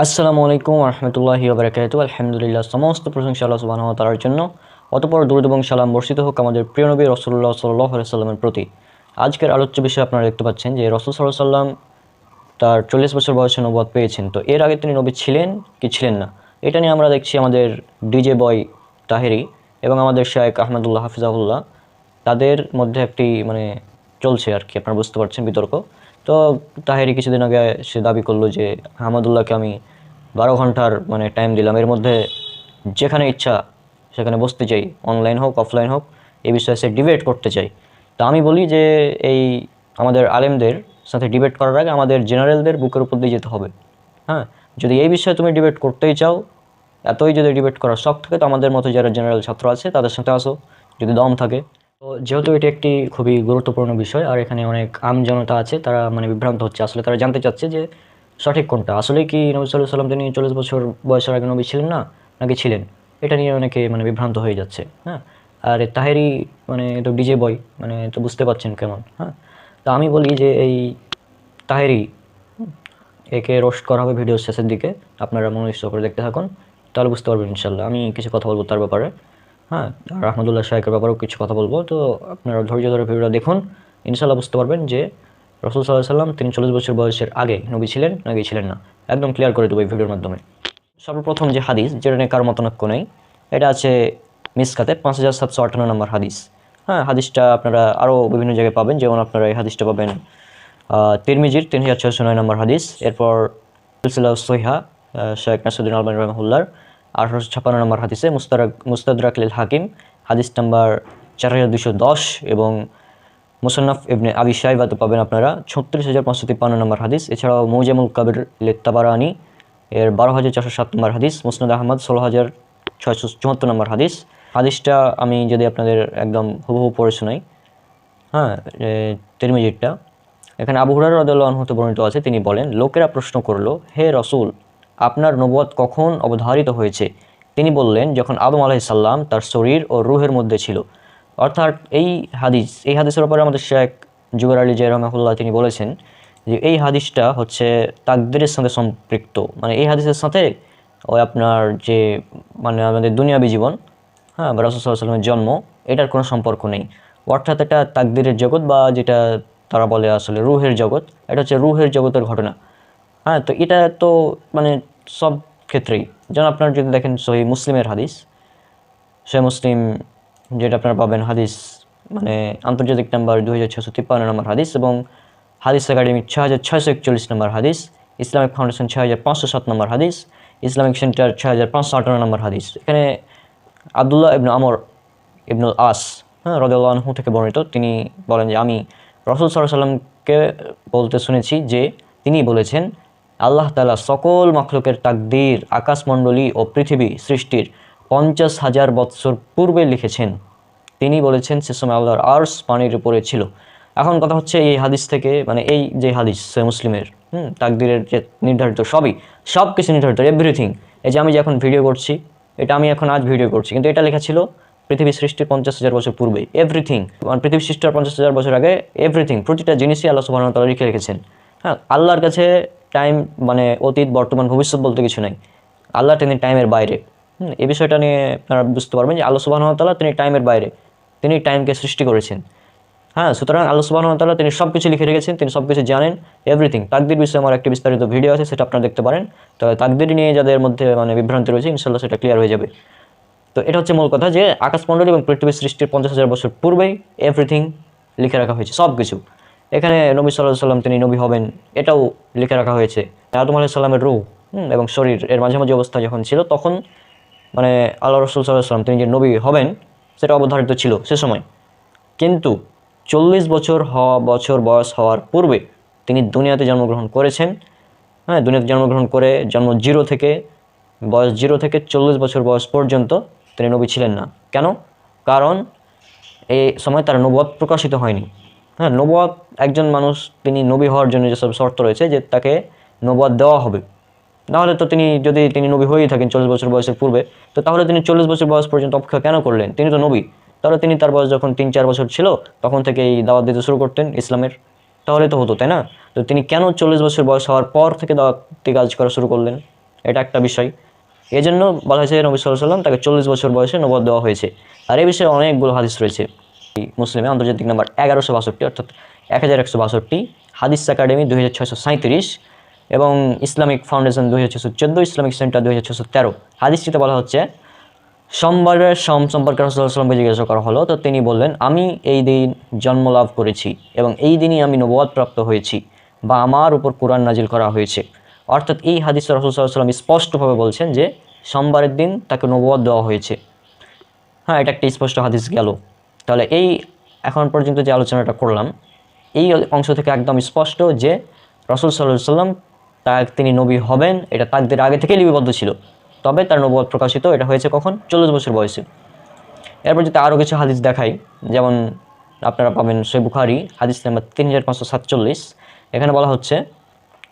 আসসালামু আলাইকুম রহমতুল্লাহি ওবরাকাতু আলহামদুলিল্লাহ, সমস্ত প্রশংসা আল্লাহ সুবাহ তালার জন্য। অতপর দূরদ এবং সালাম বর্ষিত হোক আমাদের প্রিয় নবী রসুল্লাহ সাল্লাহ প্রতি। আজকের আলোচ্য বিষয় আপনারা দেখতে পাচ্ছেন যে রসুল সাল্লাহ সাল্লাম তার চল্লিশ বছর বয়সে নবাদ পেয়েছেন। তো এর আগে তিনি নবী ছিলেন কি ছিলেন না? এটা নিয়ে আমরা দেখছি আমাদের ডিজে বয় তাহেরি এবং আমাদের শেখ আহমদুল্লাহ হাফিজাহুল্লাহ। তাদের মধ্যে একটি মানে চলছে আর কি, আপনারা বুঝতে পারছেন বিতর্ক। তো তাহেরি কিছুদিন আগে সে দাবি করল যে আহমদুল্লাহকে আমি বারো ঘণ্টার মানে টাইম দিলাম। এর মধ্যে যেখানে ইচ্ছা সেখানে বসতে চাই অনলাইন হোক অফলাইন হোক এই বিষয়ে সে ডিবেট করতে চাই। তা আমি বলি যে এই আমাদের আলেমদের সাথে ডিবেট করার আগে আমাদের জেনারেলদের বুকের উপর দিয়ে যেতে হবে। হ্যাঁ যদি এই বিষয়ে তুমি ডিবেট করতেই চাও, এতই যদি ডিবেট করার শখ থাকে, তো আমাদের মতো যারা জেনারেল ছাত্র আছে, তাদের সাথে আসো। যদি দম থাকে তো যেহেতু এটি একটি খুবই গুরুত্বপূর্ণ বিষয়, আর এখানে অনেক আম জনতা আছে, তারা মানে বিভ্রান্ত হচ্ছে। আসলে তারা জানতে চাচ্ছে যে সঠিক কোনটা? আসলে কি নবী সাল্লাহ সাল্লাম তিনি চল্লিশ বছর বয়সের আগে নবী ছিলেন না, নাকি ছিলেন? এটা নিয়ে অনেকে মানে বিভ্রান্ত হয়ে যাচ্ছে হ্যাঁ? আর তাহেরি মানে তো ডিজে বয় মানে তো বুঝতে পারছেন কেমন হ্যাঁ? তা আমি বলি যে এই তাহেরি একে রোস্ট করা হবে ভিডিও শেষের দিকে। আপনারা মনোনিষ্ঠ করে দেখতে থাকুন, তাহলে বুঝতে পারবেন ইনশাল্লাহ। আমি কিছু কথা বলব তার ব্যাপারে। হ্যাঁ আর আহমদুল্লাহ শাহেকের ব্যাপারেও কিছু কথা বলব। তো আপনারা ধৈর্য ধরে ভিডিওটা দেখুন। ইনশাল্লাহ বুঝতে পারবেন যে রসুল সাল্লাহ সাল্লাম তিনি চল্লিশ বছর বয়সের আগে নবী ছিলেন নাকি ছিলেন না। একদম ক্লিয়ার করে দেবো এই ভিডিওর মাধ্যমে। সর্বপ্রথম যে হাদিস, যেটা নিয়ে কারও মতানক্য নেই, এটা আছে মিসকাতে পাঁচ হাজার সাতশো আটান্ন নম্বর হাদিস। হ্যাঁ হাদিসটা আপনারা আরও বিভিন্ন জায়গায় পাবেন। যেমন আপনারা এই হাদিসটা পাবেন তিরমিজির তিন হাজার ছয়শো নয় নম্বর হাদিস। এরপর সিলসিলা সহিহা শেখ নাসুদ্দিন আলমান রহমুল্লার আঠারোশো ছাপ্পান্ন নম্বর হাদিসে মুস্তারাক মুস্তাদরাকলিল হাকিম, হাদিস নাম্বার চার হাজার দুশো দশ এবং মুসান্নাফ ইবনে আবি সাইবাতে পাবেন আপনারা ছত্রিশ হাজার পাঁচশো তিপ্পান্ন নম্বর হাদিস। এছাড়াও মৌজামুল কাবির লেত্তাবারানি এর বারো হাজার চারশো সাত নম্বর হাদিস, মুসনাদ আহমদ ষোলো হাজার ছয়শো চুয়াত্তর নম্বর হাদিস। হাদিসটা আমি যদি আপনাদের একদম হুবহু পড়ে শোনাই হ্যাঁ তিরমিজিরটা। এখানে আবু হুরার রদুল্লাহ হতে বর্ণিত আছে, তিনি বলেন, লোকেরা প্রশ্ন করল, হে রসুল আপনার নবুয়ত কখন অবধারিত হয়েছে? তিনি বললেন, যখন আদম আলাইসাল্লাম তার শরীর ও রুহের মধ্যে ছিল। অর্থাৎ এই হাদিস, এই হাদিসের ব্যাপারে আমাদের শেখ জুবের আলী জয় রহমাহুল্লাহ তিনি বলেছেন যে এই হাদিসটা হচ্ছে তাকদিরের সাথে সম্পৃক্ত। মানে এই হাদিসের সাথে ওই আপনার যে মানে আমাদের দুনিয়াবী জীবন হ্যাঁ বা রসুলামের জন্ম, এটার কোনো সম্পর্ক নেই। অর্থাৎ এটা তাকদিরের জগৎ বা যেটা তারা বলে আসলে রুহের জগৎ, এটা হচ্ছে রুহের জগতের ঘটনা। হ্যাঁ তো এটা তো মানে সব ক্ষেত্রেই। যেমন আপনার যদি দেখেন সহি মুসলিমের হাদিস সে মুসলিম যেটা আপনারা পাবেন হাদিস মানে আন্তর্জাতিক নাম্বার দুই হাজার ছশো তিপ্পান্ন নম্বর হাদিস এবং হাদিস একাডেমি ছ হাজার ছয়শো একচল্লিশ নম্বর হাদিস, ইসলামিক ফাউন্ডেশন ছ হাজার পাঁচশো সাত নম্বর হাদিস, ইসলামিক সেন্টার ছ হাজার পাঁচশো আটান্ন নম্বর হাদিস। এখানে আবদুল্লাহ ইবনু আমর ইবনুল আস হ্যাঁ রদুল্লাহু থেকে বর্ণিত। তিনি বলেন যে, আমি রসুল সাল্লাহ সাল্লামকে বলতে শুনেছি যে, তিনি বলেছেন আল্লাহ তালা সকল মখলুকের তাকদীর, আকাশমণ্ডলী ও পৃথিবী সৃষ্টির পঞ্চাশ হাজার বৎসর পূর্বে লিখেছেন। তিনি বলেছেন, সে সময় আল্লাহর আর্স পানির উপরে ছিল। এখন কথা হচ্ছে, এই হাদিস থেকে মানে এই যে হাদিস সে মুসলিমের, হুম, তাকদিরের যে নির্ধারিত সবই সব কিছু নির্ধারিত এভরিথিং এই যে আমি যে এখন ভিডিও করছি, এটা আমি এখন আজ ভিডিও করছি, কিন্তু এটা লেখা ছিল পৃথিবী সৃষ্টির পঞ্চাশ হাজার বছর পূর্বে এভরিথিং মানে পৃথিবী সৃষ্টির পঞ্চাশ হাজার বছর আগে এভরিথিং প্রতিটা জিনিসই আল্লাহ সুবাহ তালা লিখে রেখেছেন। হ্যাঁ আল্লাহর কাছে টাইম মানে অতীত বর্তমান ভবিষ্যৎ বলতে কিছু নাই। আল্লাহ তিনি টাইমের বাইরে। হুম, এই বিষয়টা নিয়ে আপনারা বুঝতে পারবেন যে আল্লাহ তালা তিনি টাইমের বাইরে। তিনি টাইমকে সৃষ্টি করেছেন। হ্যাঁ সুতরাং আল্লাহ তালা তিনি সব কিছু লিখে রেখেছেন তিনি সব কিছু জানেন এভরিথিং তাকদির বিষয়ে আমার একটি বিস্তারিত ভিডিও আছে সেটা আপনারা দেখতে পারেন। তবে তাকদির নিয়ে যাদের মধ্যে মানে বিভ্রান্তি রয়েছে ইনশাল্লাহ সেটা ক্লিয়ার হয়ে যাবে। তো এটা হচ্ছে মূল কথা যে আকাশমণ্ডলী এবং পৃথিবীর সৃষ্টির পঞ্চাশ হাজার বছর পূর্বেই এভরিথিং লিখে রাখা হয়েছে সব কিছু এখানে নবী সাল্লাহ সাল্লাম তিনি নবী হবেন এটাও লিখে রাখা হয়েছে। আদম আলাহ সাল্লামের হুম, এবং শরীর এর মাঝামাঝি অবস্থা যখন ছিল তখন মানে আল্লাহ রসুল সাল্লাহ সাল্লাম তিনি যে নবী হবেন সেটা অবধারিত ছিল সে সময়। কিন্তু চল্লিশ বছর হওয়া বছর বয়স হওয়ার পূর্বে তিনি দুনিয়াতে জন্মগ্রহণ করেছেন। হ্যাঁ দুনিয়াতে জন্মগ্রহণ করে জন্ম জিরো থেকে বয়স জিরো থেকে চল্লিশ বছর বয়স পর্যন্ত তিনি নবী ছিলেন না। কেন? কারণ এই সময় তার নবুয়াত প্রকাশিত হয়নি। হ্যাঁ নবুয়াত একজন মানুষ, তিনি নবী হওয়ার জন্য যেসব শর্ত রয়েছে যে তাকে নবুয়াত দেওয়া হবে। নাহলে তো তিনি, যদি তিনি নবী হয়েই থাকেন চল্লিশ বছর বয়সের পূর্বে, তো তাহলে তিনি চল্লিশ বছর বয়স পর্যন্ত অপেক্ষা কেন করলেন? তিনি তো নবী। তাহলে তিনি তার বয়স যখন তিন চার বছর ছিল, তখন থেকে এই দাওয়াত দিতে শুরু করতেন ইসলামের। তাহলে তো হতো, তাই না? তো তিনি কেন চল্লিশ বছর বয়স হওয়ার পর থেকে দাওয়াতি কাজ করা শুরু করলেন? এটা একটা বিষয়। এই জন্য বলা হয়েছে নবী সাল্লাহ সাল্লাম তাকে চল্লিশ বছর বয়সে নবদ দেওয়া হয়েছে। আর এই বিষয়ে অনেকগুলো হাদিস রয়েছে। মুসলিমে আন্তর্জাতিক নাম্বার এগারোশো বাষট্টি, অর্থাৎ এক হাজার একশো বাষট্টি, হাদিস একাডেমি দুই হাজার ছয়শো সাঁত্রিশ এবং ইসলামিক ফাউন্ডেশন দুই হাজার ছশো চোদ্দ, ইসলামিক সেন্টার দুই হাজার ছশো তেরো। হাদিসটিতে বলা হচ্ছে সোমবারের সম সম্পর্কে রসুল্লাহামকে জিজ্ঞাসা করা হলো, তো তিনি বললেন, আমি এই দিন জন্ম লাভ করেছি এবং এই দিনই আমি নবদ প্রাপ্ত হয়েছি বা আমার উপর কোরআন নাজিল করা হয়েছে। অর্থাৎ এই হাদিস রসুল সাল্লাম স্পষ্টভাবে বলছেন যে, সোমবারের দিন তাকে নবদ দেওয়া হয়েছে। হ্যাঁ এটা একটা স্পষ্ট হাদিস গেল। তাহলে এই এখন পর্যন্ত যে আলোচনাটা করলাম, এই অংশ থেকে একদম স্পষ্ট যে রসুল সাল্লাহ সাল্লাম তা তিনি নবী হবেন, এটা তাকদের আগে থেকেই লিপিবদ্ধ ছিল। তবে তার নবদ প্রকাশিত, এটা হয়েছে কখন? চল্লিশ বছর বয়সে। এরপর যদি আরও কিছু হাদিস দেখাই, যেমন আপনারা পাবেন সই বুখারি, হাদিস নাম্বার তিন হাজার পাঁচশো সাতচল্লিশ। এখানে বলা হচ্ছে,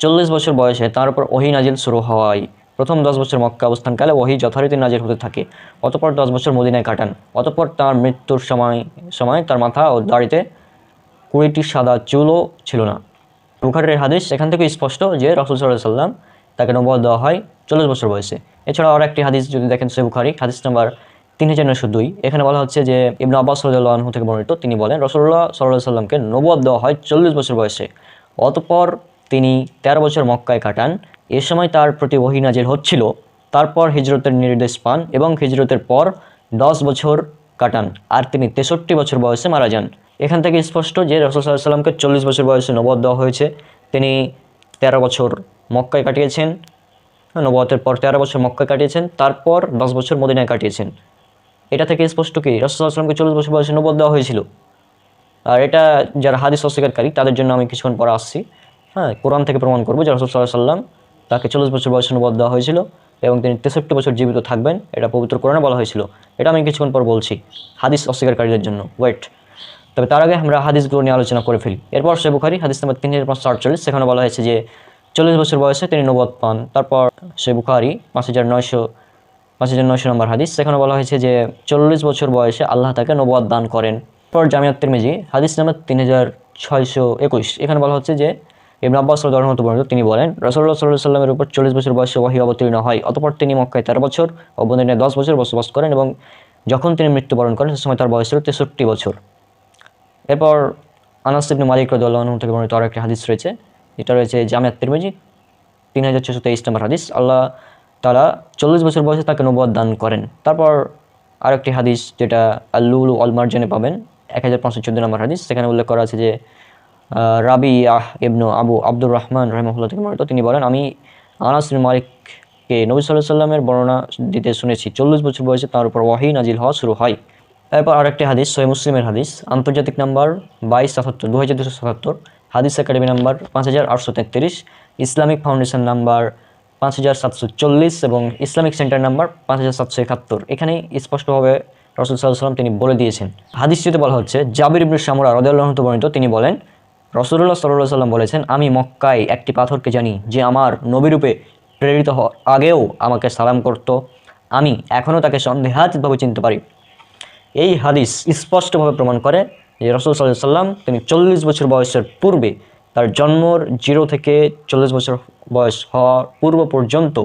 চল্লিশ বছর বয়সে তার উপর ওহি নাজিল শুরু হওয়ায় প্রথম দশ বছর মক্কা অবস্থানকালে ওহি যথারীতি নাজির হতে থাকে। অতপর দশ বছর মদিনায় কাটান। অতপর তার মৃত্যুর সময় সময় তার মাথা ও দাড়িতে কুড়িটি সাদা চুলও ছিল না। বুখারের হাদিস এখান থেকে স্পষ্ট যে রসুল সাল্লাহ সাল্লাম তাকে নবদ দেওয়া হয় চল্লিশ বছর বয়সে। এছাড়া আর একটি হাদিস যদি দেখেন সে বুখারি, হাদিস নাম্বার তিন হাজার নশো দুই। এখানে বলা হচ্ছে যে ইবন আব্বাস সাল্লাহ থেকে বর্ণিত, তিনি বলেন রসল্লাহ সাল্লাহ সাল্লামকে নবদ দেওয়া হয় চল্লিশ বছর বয়সে। অতপর তিনি তেরো বছর মক্কায় কাটান। এ সময় তার প্রতি ওহি নাজিল হচ্ছিল। তারপর হিজরতের নির্দেশ পান এবং হিজরতের পর দশ বছর কাটান। আর তিনি তেষট্টি বছর বয়সে মারা যান। এখান থেকে স্পষ্ট যে রসুল সাল্লামকে চল্লিশ বছর বয়সে নবদ দেওয়া হয়েছে, তিনি তেরো বছর মক্কায় কাটিয়েছেন। নবতের পর তেরো বছর মক্কায় কাটিয়েছেন। তারপর দশ বছর মদিনায় কাটিয়েছেন। এটা থেকে স্পষ্ট কি? রসুল আসলামকে চল্লিশ বছর বয়সে নবদ দেওয়া হয়েছিল। আর এটা যারা হাদিস অস্বীকারী, তাদের জন্য আমি কিছুক্ষণ পরে আসছি। হ্যাঁ কোরআন থেকে প্রমাণ করব যে রসুল সাল্লাহ সাল্লাম তাকে চল্লিশ বছর বয়সে নবদ দেওয়া হয়েছিল এবং তিনি তেষট্টি বছর জীবিত থাকবেন, এটা পবিত্র কোরআনে বলা হয়েছিল। এটা আমি কিছুক্ষণ পর বলছি, হাদিস অস্বীকারীদের জন্য। ওয়েট তবে তার আগে আমরা হাদিসগুলো নিয়ে আলোচনা করে ফেলি। এরপর সে বুখারি, হাদিস নাম্বার তিন হাজার পাঁচশো আটচল্লিশ, সেখানে বলা হয়েছে যে, চল্লিশ বছর বয়সে তিনি নবদ পান। তারপর সে বুখারি, পাঁচ হাজার নয়শো, পাঁচ হাজার নয়শো নম্বর হাদিস, সেখানে বলা হয়েছে যে, চল্লিশ বছর বয়সে আল্লাহ তাকে নবদ দান করেন। পর জামিয়াত তিরমিজি, হাদিস নাম্বার তিন হাজার ছয়শো একুশ, এখানে বলা হচ্ছে যে ইবন আব্বাস রহমত বর্ণিত, তিনি বলেন রসল্লাহ সাল্লাহ সাল্লামের উপর চল্লিশ বছর বয়সে ওয়াহি অবতীর্ণ হয়, অতপর তিনি মক্কায় তেরো বছর ও বন্দিনে দশ বছর বসবাস করেন এবং যখন তিনি মৃত্যুবরণ করেন, সে সময় তার বয়স ছিল তেষট্টি বছর। এরপর আনাস ইবনে মালিক রদুল্লাহ থেকে বর্ণিত আরও একটি হাদিস রয়েছে এটা রয়েছে জামিয়াত তিরমিজি, তিন হাজার ছশো তেইশ নম্বর হাদিস। আল্লাহ তারা চল্লিশ বছর বয়সে তাকে নবদ দান করেন। তারপর আরেকটি হাদিস যেটা আল্লুল অল মার্জনে পাবেন, এক হাজার পাঁচশো চোদ্দ নম্বর হাদিস, সেখানে উল্লেখ করা আছে যে রাবি আহ ইবনু আবু আব্দুর রহমান রহমুল্লাহ থেকে বর্ণিত তিনি বলেন, আমি আনাস মালিককে নবী সাল্লাহ সাল্লামের বর্ণনা দিতে শুনেছি। চল্লিশ বছর বয়সে তার উপর ওয়াহি নাজিল হওয়া শুরু হয়। এরপর আরেকটি হাদিস সহি মুসলিমের হাদিস, আন্তর্জাতিক নাম্বার বাইশ সাতাত্তর দু হাজার দুশো সাতাত্তর। হাদিস একাডেমি নাম্বার পাঁচ হাজার আটশো তেত্রিশ, ইসলামিক ফাউন্ডেশন নাম্বার পাঁচ হাজার সাতশো চল্লিশ এবং ইসলামিক সেন্টার নাম্বার পাঁচ হাজার সাতশো একাত্তর। এখানে স্পষ্টভাবে রসুল সাল্লাহ সাল্লাম তিনি বলে দিয়েছেন। হাদিসটিতে বলা হচ্ছে, জাবির ইবনুল শামুরা রদাল্লাহ বর্ণিত। তিনি বলেন রসুল্লাহ সাল্লাহ সাল্লাম বলেছেন, আমি মক্কায় একটি পাথরকে জানি যে আমার নবীরূপে প্রেরিত হওয়ার আগেও আমাকে সালাম করত। আমি এখনও তাকে সন্দেহাতীতভাবে চিনতে পারি। এই হাদিস স্পষ্টভাবে প্রমাণ করে যে রসুল সাল্লাহ সাল্লাম তিনি চল্লিশ বছর বয়সের পূর্বে তার জন্মর জিরো থেকে চল্লিশ বছর বয়স হওয়ার পূর্ব পর্যন্ত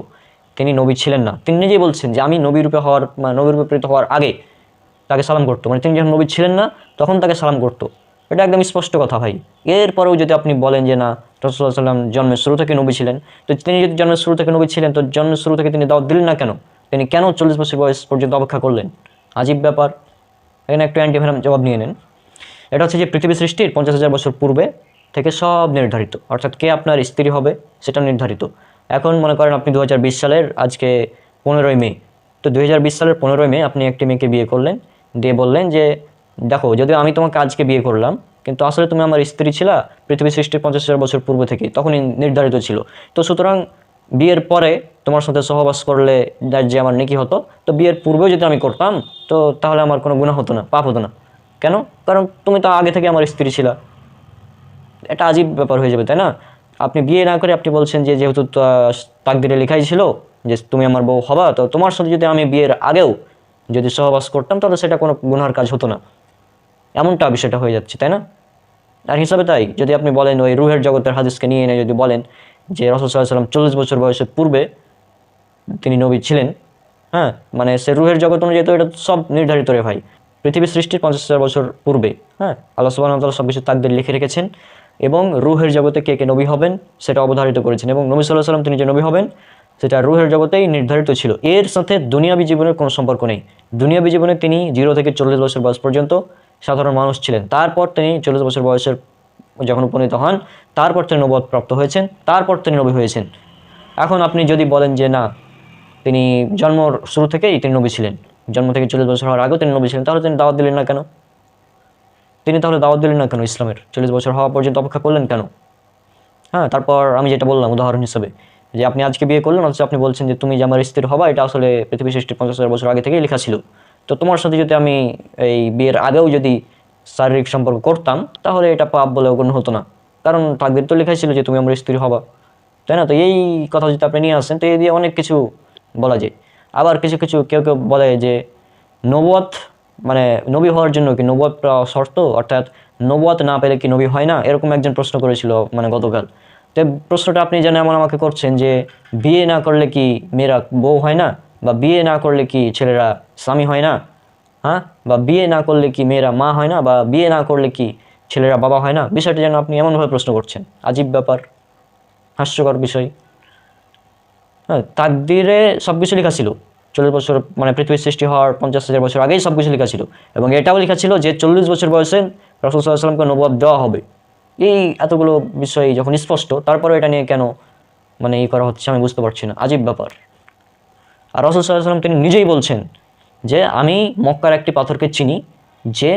তিনি নবী ছিলেন না। তিনি নিজেই বলছেন যে, আমি নবীরূপে হওয়ার মানে নবী রূপে প্রেরিত হওয়ার আগে তাকে সালাম করতো। মানে তিনি যখন নবী ছিলেন না, তখন তাকে সালাম করতো। এটা একদম স্পষ্ট কথা ভাই। এরপরেও যদি আপনি বলেন যে না রসুল্লাহ সাল্লাম জন্মের শুরু থেকে নবী ছিলেন, তো তিনি যদি জন্মের শুরু থেকে নবী ছিলেন, তো জন্মের শুরু থেকে তিনি দাওয়াত দিলেন না কেন? তিনি কেন চল্লিশ বছর বয়স পর্যন্ত অপেক্ষা করলেন? আজীব ব্যাপার। এখানে একটু অ্যান্টিভেনাম জবাব নিয়ে নেন। এটা হচ্ছে যে পৃথিবী সৃষ্টির পঞ্চাশ হাজার বছর পূর্বে থেকে সব নির্ধারিত। অর্থাৎ কে আপনার স্ত্রী হবে, সেটা নির্ধারিত। এখন মনে করেন আপনি দু হাজার বিশ সালের, আজকে পনেরোই মে। তো দু হাজার বিশ সালের পনেরোই মে আপনি একটি মেয়েকে বিয়ে করলেন। দিয়ে বললেন যে দেখো, যদিও আমি তোমাকে আজকে বিয়ে করলাম, কিন্তু আসলে তুমি আমার স্ত্রী ছিলা পৃথিবী সৃষ্টির পঞ্চাশ হাজার বছর পূর্বে থেকে, তখনই নির্ধারিত ছিল। তো সুতরাং বিয়ের পরে তোমার সাথে সহবাস করলে যার যে আমার নেকি হতো, তো বিয়ের পূর্বেও যদি আমি করতাম, তো তাহলে আমার কোনো গুণা হতো না, পাপ হতো না। কেন? কারণ তুমি তো আগে থেকে আমার স্ত্রী ছিলা। এটা আজীব ব্যাপার হয়ে যাবে, তাই না? আপনি বিয়ে না করে আপনি বলছেন যে যেহেতু তাকদিরে লেখাই ছিল যে তুমি আমার বউ হবা, তো তোমার সাথে যদি আমি বিয়ের আগেও যদি সহবাস করতাম, তাহলে সেটা কোনো গুনহার কাজ হতো না। এমনটা বিষয়টা হয়ে যাচ্ছে, তাই না? আর হিসাবে তাই, যদি আপনি বলেন ওই রুহের জগতের হাদিসকে নিয়ে এনে যদি বলেন যে রসদ সাল্লাম চল্লিশ বছর বয়সের পূর্বে তিনি নবী ছিলেন হ্যাঁ মানে সে রুহের জগৎ অনুযায়ী তো এটা সব নির্ধারিত রে ভাই। পৃথিবী সৃষ্টির পঞ্চাশ হাজার বছর পূর্বে হ্যাঁ আল্লাহ সুবাহ সব কিছু তাকদের লিখে রেখেছেন এবং রুহের জগতে কে কে নবী হবেন সেটা অবধারিত করেছেন এবং নবী সাল্লাহ সাল্লাম তিনি যে নবী হবেন সেটা রুহের জগতেই নির্ধারিত ছিল। এর সাথে দুনিয়াবী জীবনের কোনো সম্পর্ক নেই। দুনিয়াবী জীবনে তিনি জিরো থেকে চল্লিশ বছর বয়স পর্যন্ত সাধারণ মানুষ ছিলেন। তারপর তিনি চল্লিশ বছর বয়সের যখন উপনীত হন, তারপর তিনি নবদ প্রাপ্ত হয়েছেন, তারপর তিনি নবী হয়েছেন। এখন আপনি যদি বলেন যে না, তিনি জন্মর শুরু থেকেই তিনি নবী ছিলেন, জন্ম থেকে চল্লিশ বছর হওয়ার আগেও তিনি নবী ছিলেন, তাহলে তিনি দাওয়াত দিলেন না কেন? তিনি তাহলে দাওয়াত দিলেন না কেন ইসলামের? চল্লিশ বছর হওয়া পর্যন্ত অপেক্ষা করলেন কেন? হ্যাঁ তারপর আমি যেটা বললাম উদাহরণ হিসেবে, যে আপনি আজকে বিয়ে করলেন, অথচ আপনি বলছেন যে তুমি যে আমার স্ত্রী হবা, এটা আসলে পৃথিবী সৃষ্টির পঞ্চাশ হাজার বছর আগে থেকেই লেখা ছিল। তো তোমার সাথে যদি আমি এই বিয়ের আগেও যদি শারীরিক সম্পর্ক করতাম, তাহলে এটা পাপ বলে গণ্য হতো না। কারণ তাকদের তো লেখাই ছিল যে তুমি আমার স্ত্রী হবা। তাই না? তো এই কথা যদি আপনি নিয়ে আসেন, তো এই দিয়ে অনেক কিছু বলা যায়। আবার কিছু কিছু কেউ কেউ বলে যে নবত মানে নবী হওয়ার জন্য কি নবত শর্ত? অর্থাৎ নবত না পেলে কি নবী হয় না? এরকম একজন প্রশ্ন করেছিল মানে গতকাল। তো প্রশ্নটা আপনি যেন এমন আমাকে করছেন যে বিয়ে না করলে কি মেয়েরা বউ হয় না? বা বিয়ে না করলে কি ছেলেরা স্বামী হয় না হ্যাঁ? বা বিয়ে না করলে কি মেয়েরা মা হয় না, বা বিয়ে না করলে কি ছেলেরা বাবা হয় না? বিষয়টা যেন আপনি এমনভাবে প্রশ্ন করছেন। আজীব ব্যাপার, হাস্যকর বিষয়। হ্যাঁ তাকদিরে সব কিছু লেখা ছিল। চল্লিশ বছর মানে পৃথিবীর সৃষ্টি হওয়ার পঞ্চাশ হাজার বছর আগেই সব কিছু লেখা ছিল। এবং এটাও লেখা ছিল যে চল্লিশ বছর বয়সে রসুল সাল্লামকে নবাব দেওয়া হবে। এই এতগুলো বিষয় যখন স্পষ্ট তারপরে এটা নিয়ে কেন মানে এই করা হচ্ছে আমি বুঝতে পারছি না। আজীব ব্যাপার। আর রসুল সাল্লাম তিনি নিজেই বলছেন যে আমি মক্কার একটি পাথরকে চিনি, যে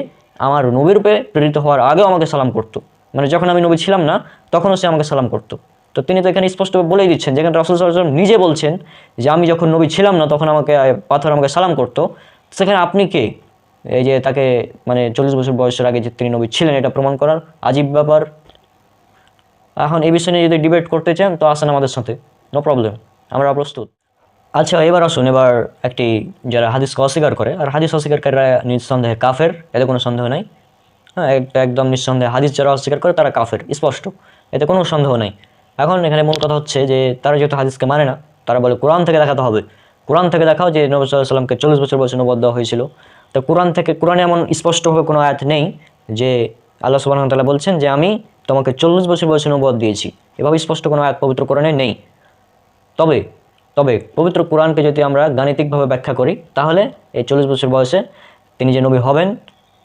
আমার নবীর রূপে প্রেরিত হওয়ার আগেও আমাকে সালাম করতো। মানে যখন আমি নবী ছিলাম না, তখনও সে আমাকে সালাম করতো। তো তিনি তো এখানে স্পষ্টভাবে বলেই দিচ্ছেন, যেখানে রসুল সাল্লাম নিজে বলছেন যে আমি যখন নবী ছিলাম না, তখন আমাকে পাথর আমাকে সালাম করতো। সেখানে আপনি কে? এই যে তাকে মানে চল্লিশ বছর বয়সের আগে যে তিনি নবী ছিলেন, এটা প্রমাণ করার আজীব ব্যাপার। এখন এই বিষয় নিয়ে যদি ডিবেট করতে চান, তো আসেন আমাদের সাথে। নো প্রবলেম আমরা প্রস্তুত। আচ্ছা এবার আসুন, এবার একটি যারা হাদিসকে অস্বীকার করে, আর হাদিস অস্বীকারীরা নিঃসন্দেহে কাফের, এতে কোনো সন্দেহ নাই। হ্যাঁ একটা একদম নিঃসন্দেহে হাদিস যারা অস্বীকার করে, তারা কাফের, স্পষ্ট, এতে কোনো সন্দেহ নেই। এখন এখানে মূল কথা হচ্ছে যে, তারা যেহেতু হাদিসকে মানে না, তারা বলে কোরআন থেকে দেখাতে হবে। কোরআন থেকে দেখাও যে, নবী সাল্লামকে চল্লিশ বছর বয়সে নবদ হয়েছিল। তো কোরআন থেকে, কোরআনে এমন স্পষ্টভাবে কোনো আয়াত নেই যে, আল্লাহ সুবাহ তাআলা বলছেন যে, আমি তোমাকে চল্লিশ বছর বয়সে নবদ দিয়েছি। এভাবে স্পষ্ট কোনো আয়াত পবিত্র কোরআনে নেই। তবে তবে পবিত্র কোরআনকে যদি আমরা গাণিতিকভাবে ব্যাখ্যা করি, তাহলে এই চল্লিশ বছর বয়সে তিনি যে নবী হবেন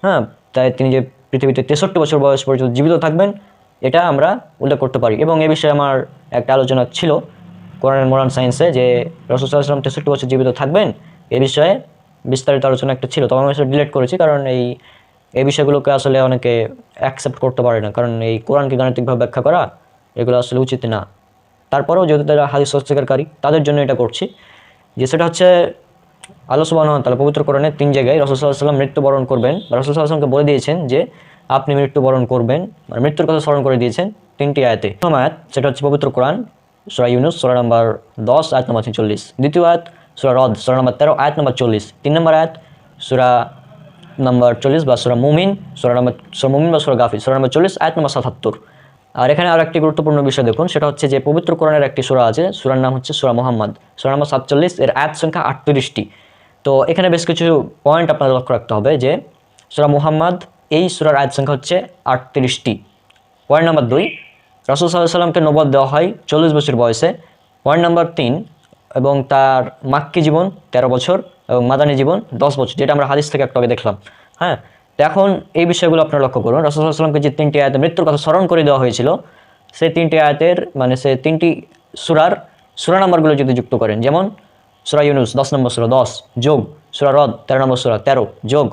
হ্যাঁ তাই তিনি যে পৃথিবীতে তেষট্টি বছর বয়স পর্যন্ত জীবিত থাকবেন, এটা আমরা উল্লেখ করতে পারি। এবং এ বিষয়ে আমার একটা আলোচনা ছিল কোরআনের মোরান সায়েন্সে যে রসুল সাল্লাম তেষট্টি বছর জীবিত থাকবেন, এ বিষয়ে বিস্তারিত আলোচনা একটা ছিল, তবে আমি সেটা ডিলেট করেছি, কারণ এই এই বিষয়গুলোকে আসলে অনেকে অ্যাকসেপ্ট করতে পারে না, কারণ এই কোরআনকে গাণিতিকভাবে ব্যাখ্যা করা, এগুলো আসলে উচিত না। তারপরেও যেহেতু তারা হাদিস অস্বীকারী, তাদের জন্য এটা করছি। যে সেটা হচ্ছে, আল্লাহ সুবাহ তালা পবিত্র কোরআনে তিন জায়গায় রসুল সাল্লাম মৃত্যুবরণ করবেন। বা রসুল সাল্লামকে বলে দিয়েছেন যে, আপনি মৃত্যুবরণ করবেন। মানে মৃত্যুর কথা স্মরণ করে দিয়েছেন তিনটি আয়াতে। প্রথম আয়াত, সেটা হচ্ছে পবিত্র কোরআন, সুরা ইউনুস, সুরা নাম্বার দশ, আয়াত নম্বর চল্লিশ দ্বিতীয় আয়াত, সুরা রদ, সুরা নাম্বার তেরো, আয়াত নম্বর চল্লিশ। তিন নম্বর আয়াত, সুরা নাম্বার চল্লিশ বা সুরা মুমিন, সুরা নাম্বার, সুরা মুমিন বা সুরা গাফি সুরা নাম্বার চল্লিশ, আয়াত নম্বর সাতাত্তর। আর এখানে আর একটি গুরুত্বপূর্ণ বিষয় দেখুন, সেটা হচ্ছে যে পবিত্র কোরআনের একটি সুরা আছে, সুরার নাম হচ্ছে সুরা মোহাম্মদ। সুরা নম্বর সাতচল্লিশ, এর আয়াত সংখ্যা আটত্রিশটি। তো এখানে বেশ কিছু পয়েন্ট আপনাদের লক্ষ্য রাখতে হবে যে সুরা মুহাম্মদ, এই সুরার আয়াত সংখ্যা হচ্ছে আটত্রিশটি। পয়েন্ট নাম্বার দুই, রসুল সাল্লামকে নবদ দেওয়া হয় চল্লিশ বছর বয়সে। পয়েন্ট নাম্বার তিন, এবং তার মাক্কি জীবন তেরো বছর এবং মাদানী জীবন দশ বছর, যেটা আমরা হাদিস থেকে একটু আগে দেখলাম। হ্যাঁ? এখন এই বিষয়গুলো আপনারা লক্ষ্য করুন। রসুল সাল্লাহ যে তিনটি আয়াতে মৃত্যুর কথা স্মরণ করে দেওয়া হয়েছিল, সেই তিনটি আয়াতের মানে সে তিনটি সুরার, সুরা নাম্বারগুলো যদি যুক্ত করেন, যেমন সুরা ইউনুস দশ নম্বর সুরা, দশ, যোগ, সুরা রদ, তেরো নম্বর সুরা, তেরো, যোগ,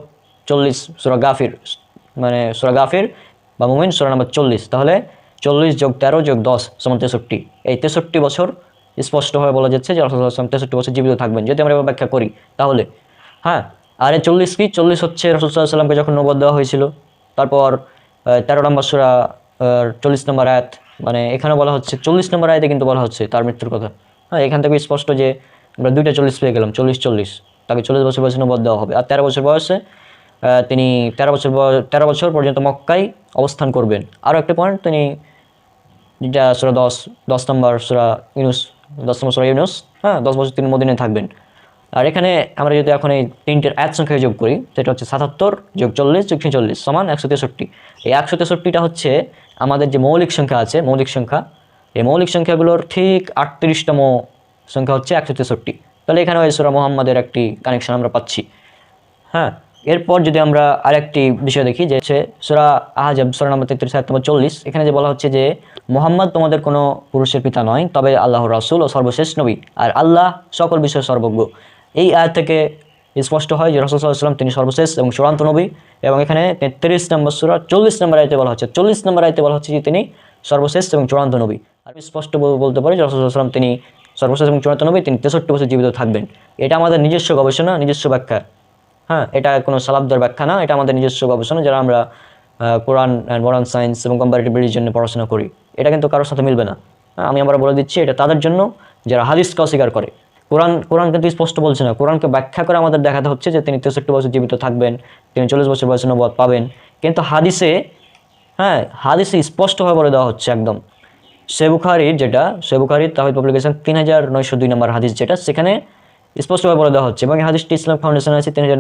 চল্লিশ, সুরা গাফির মানে সুরা গাফির বা মুমিন, সুরা নম্বর চল্লিশ। তাহলে চল্লিশ যোগ তেরো যোগ দশ সমান তেষট্টি। এই তেষট্টি বছর স্পষ্টভাবে বলা যাচ্ছে যে রসুলাম তেষট্টি বছর জীবিত থাকবেন। যদি আমরা ব্যাখ্যা করি, তাহলে হ্যাঁ আর চল্লিশ কি? চল্লিশ হচ্ছে রসুল্লাহ সাল্লামকে যখন নবদ দেওয়া হয়েছিল। তারপর তেরো নম্বর সুরা চল্লিশ নম্বর আয়াত মানে এখানে বলা হচ্ছে, চল্লিশ নম্বর আয়াতে কিন্তু বলা হচ্ছে তার মৃত্যুর কথা। হ্যাঁ এখান থেকে স্পষ্ট যে আমরা দুইটা চল্লিশ পেয়ে গেলাম, চল্লিশ চল্লিশ। তাকে চল্লিশ বছর বয়সে নবদ দেওয়া হবে। আর তেরো বছর বয়সে তিনি তেরো বছর তেরো বছর পর্যন্ত মক্কায় অবস্থান করবেন। আরও একটা পয়েন্ট তিনি যেটা সুরা দশ দশ নম্বর সুরা ইউনুস, দশ নম্বর সুরা ইউনুস হ্যাঁ দশ বছর তিনি মদিনে থাকবেন। আর এখানে আমরা যদি এখন এই তিনটের এক সংখ্যা যোগ করি, সেটা হচ্ছে সাতাত্তর যোগ চল্লিশ যোগ ছেচল্লিশ সমান একশো তেষট্টি। এই একশো তেষট্টিটা হচ্ছে আমাদের যে মৌলিক সংখ্যা আছে, মৌলিক সংখ্যা, এই মৌলিক সংখ্যাগুলোর ঠিক আটত্রিশতম সংখ্যা হচ্ছে একশো তেষট্টি। তাহলে এখানে সুরা মোহাম্মদের একটি কানেকশন আমরা পাচ্ছি। হ্যাঁ এরপর যদি আমরা আরেকটি বিষয় দেখি, যে হচ্ছে সুরা আহাজাব, সুরা নম্বর তেত্রিশ, আয়াত নম্বর চল্লিশ, এখানে যে বলা হচ্ছে যে মোহাম্মদ তোমাদের কোনো পুরুষের পিতা নয়, তবে আল্লাহ রাসুল ও সর্বশেষ নবী। আর আল্লাহ সকল বিষয়ে সর্বজ্ঞ। এই আয়াত থেকে স্পষ্ট হয় যে রসুল সাল্লাম তিনি সর্বশেষ এবং চূড়ান্ত নবী এবং এখানে তেত্রিশ নম্বর সুরা চল্লিশ নম্বর আয়তে বলা হচ্ছে। চল্লিশ নম্বর আয়তে বলা হচ্ছে যে তিনি সর্বশেষ এবং চূড়ান্ত নবী। আর স্পষ্ট বলতে পারি যে রসুল সাল্লাম তিনি সর্বশেষ এবং চূড়ান্ত নবী তিনি তেষট্টি বছর জীবিত থাকবেন। এটা আমাদের নিজস্ব গবেষণা নিজস্ব ব্যাখ্যা। হ্যাঁ এটা কোনো সালাবদার ব্যাখ্যা না এটা আমাদের নিজস্ব গবেষণা যারা আমরা কোরআন অ্যান্ড মডার্ন সায়েন্স এবং কম্পারেটিভ জন্য পড়াশোনা করি। এটা কিন্তু কারোর সাথে মিলবে না। হ্যাঁ, আমি আবার বলে দিচ্ছি এটা তাদের জন্য যারা হাদিসকে অস্বীকার করে। কোরআন কোরআন কিন্তু স্পষ্ট বলছে না। কোরআনকে ব্যাখ্যা করে আমাদের দেখাতে হচ্ছে যে তিনি তেষট্টি বছর জীবিত থাকবেন, তিনি চল্লিশ বছর বয়সে নবদ পাবেন। কিন্তু হাদিসে হ্যাঁ হাদিসে স্পষ্টভাবে বলে দেওয়া হচ্ছে একদম। সেবুখারির যেটা সেবুখারির তাহিদ পাবলিকেশন তিন হাজার নয়শো দুই নম্বর হাদিস যেটা, সেখানে স্পষ্টভাবে বলে দেওয়া হচ্ছে। এবং এই হাদিসটি ইসলাম ফাউন্ডেশন আছে তিন হাজার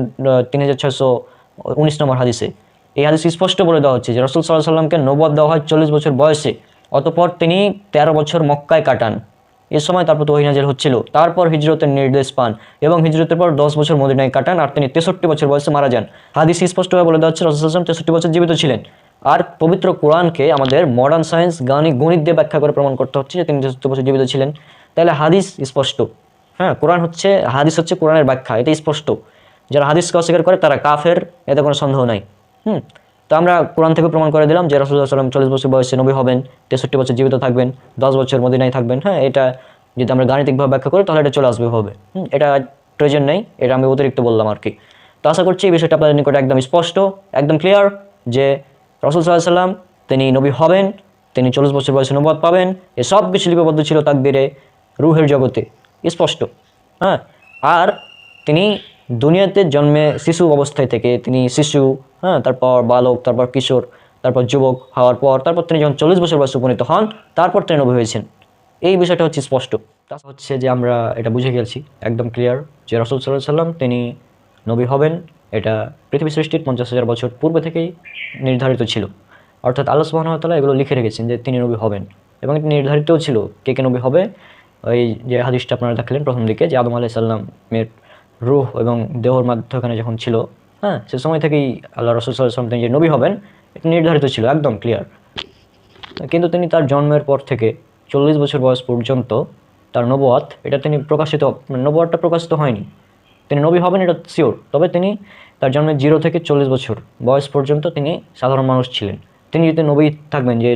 তিন হাজার ছয়শো উনিশ নম্বর হাদিসে। এই হাদিস স্পষ্ট বলে দেওয়া হচ্ছে যে রসুল সাল্লাহ সাল্লামকে নবদ দেওয়া হয় চল্লিশ বছর বয়সে, অতপর তিনি তেরো বছর মক্কায় কাটান। এ সময় তারপর তো ওহিনাজেল হচ্ছিল। তারপর হিজরতের নির্দেশ পান এবং হিজরতের পর দশ বছর মদিনায় কাটান আর তিনি তেষট্টি বছর বয়সে মারা যান। হাদিস স্পষ্টভাবে বলে দেওয়া হচ্ছে, রসুল তেষট্টি বছর জীবিত ছিলেন। আর পবিত্র কোরআনকে আমাদের মডার্ন সায়েন্স গাণিক গণিত দিয়ে ব্যাখ্যা করে প্রমাণ করতে হচ্ছে যে তিনি তেষট্টি বছর জীবিত ছিলেন। তাহলে হাদিস স্পষ্ট। হ্যাঁ কোরআন হচ্ছে, হাদিস হচ্ছে কোরআনের ব্যাখ্যা এটা স্পষ্ট। যারা হাদিসকে অস্বীকার করে তারা কাফের, এতে কোনো সন্দেহ নাই। হুম তো আমরা কোরআন থেকে প্রমাণ করে দিলাম যে রাসুল্লাহ সাল্লাম চল্লিশ বছর বয়সে নবী হবেন, তেষট্টি বছর জীবিত থাকবেন, দশ বছর মদিনায় থাকবেন। হ্যাঁ এটা যদি আমরা গাণিতিকভাবে ব্যাখ্যা করি, তাহলে এটা চলে আসবে, হবে। এটা প্রয়োজন নেই, এটা আমি অতিরিক্ত বললাম আর কি। তো আশা করছি এই বিষয়টা আপনাদের নিকটে একদম স্পষ্ট, একদম ক্লিয়ার যে রসুল সাল্লাহ সাল্লাম তিনি নবী হবেন, তিনি চল্লিশ বছর বয়সে নবাদ পাবেন, এ সব কিছু লিপিবদ্ধ ছিল তাকদিরে, রুহের জগতে, স্পষ্ট। হ্যাঁ আর তিনি দুনিয়াতে জন্মে শিশু অবস্থায় থেকে তিনি শিশু হ্যাঁ তারপর বালক, তারপর কিশোর, তারপর যুবক হওয়ার পর, তারপর তিনি যখন চল্লিশ বছর বয়সে উপনীত হন, তারপর তিনি নবী হয়েছেন। এই বিষয়টা হচ্ছে স্পষ্ট। তাছাড়া হচ্ছে যে আমরা এটা বুঝে গেছি, একদম ক্লিয়ার যে রসুল সাল্লাহ সাল্লাম তিনি নবী হবেন, এটা পৃথিবী সৃষ্টির পঞ্চাশ হাজার বছর পূর্বে থেকেই নির্ধারিত ছিল। অর্থাৎ আল্লাহ সুবাহতাল্লাহ এগুলো লিখে রেখেছেন যে তিনি নবী হবেন। এবং এটি নির্ধারিতও ছিল কে কে নবী হবে। ওই যে হাদিসটা আপনারা দেখলেন প্রথম দিকে যে আদম আলাহি সাল্লামের রুহ এবং দেহর মাধ্যমে যখন ছিল হ্যাঁ সে সময় থেকেই আল্লাহ রসুল সাল্লাম তিনি যে নবী হবেন, এটা নির্ধারিত ছিল, একদম ক্লিয়ার কিন্তু তিনি তার জন্মের পর থেকে চল্লিশ বছর বয়স পর্যন্ত তার নবুয়াত, এটা তিনি প্রকাশিত মানে নবুয়াতটা প্রকাশিত হয়নি। তিনি নবী হবেন, এটা শিওর তবে তিনি তার জন্মের জিরো থেকে চল্লিশ বছর বয়স পর্যন্ত তিনি সাধারণ মানুষ ছিলেন। তিনি যদি নবী থাকবেন যে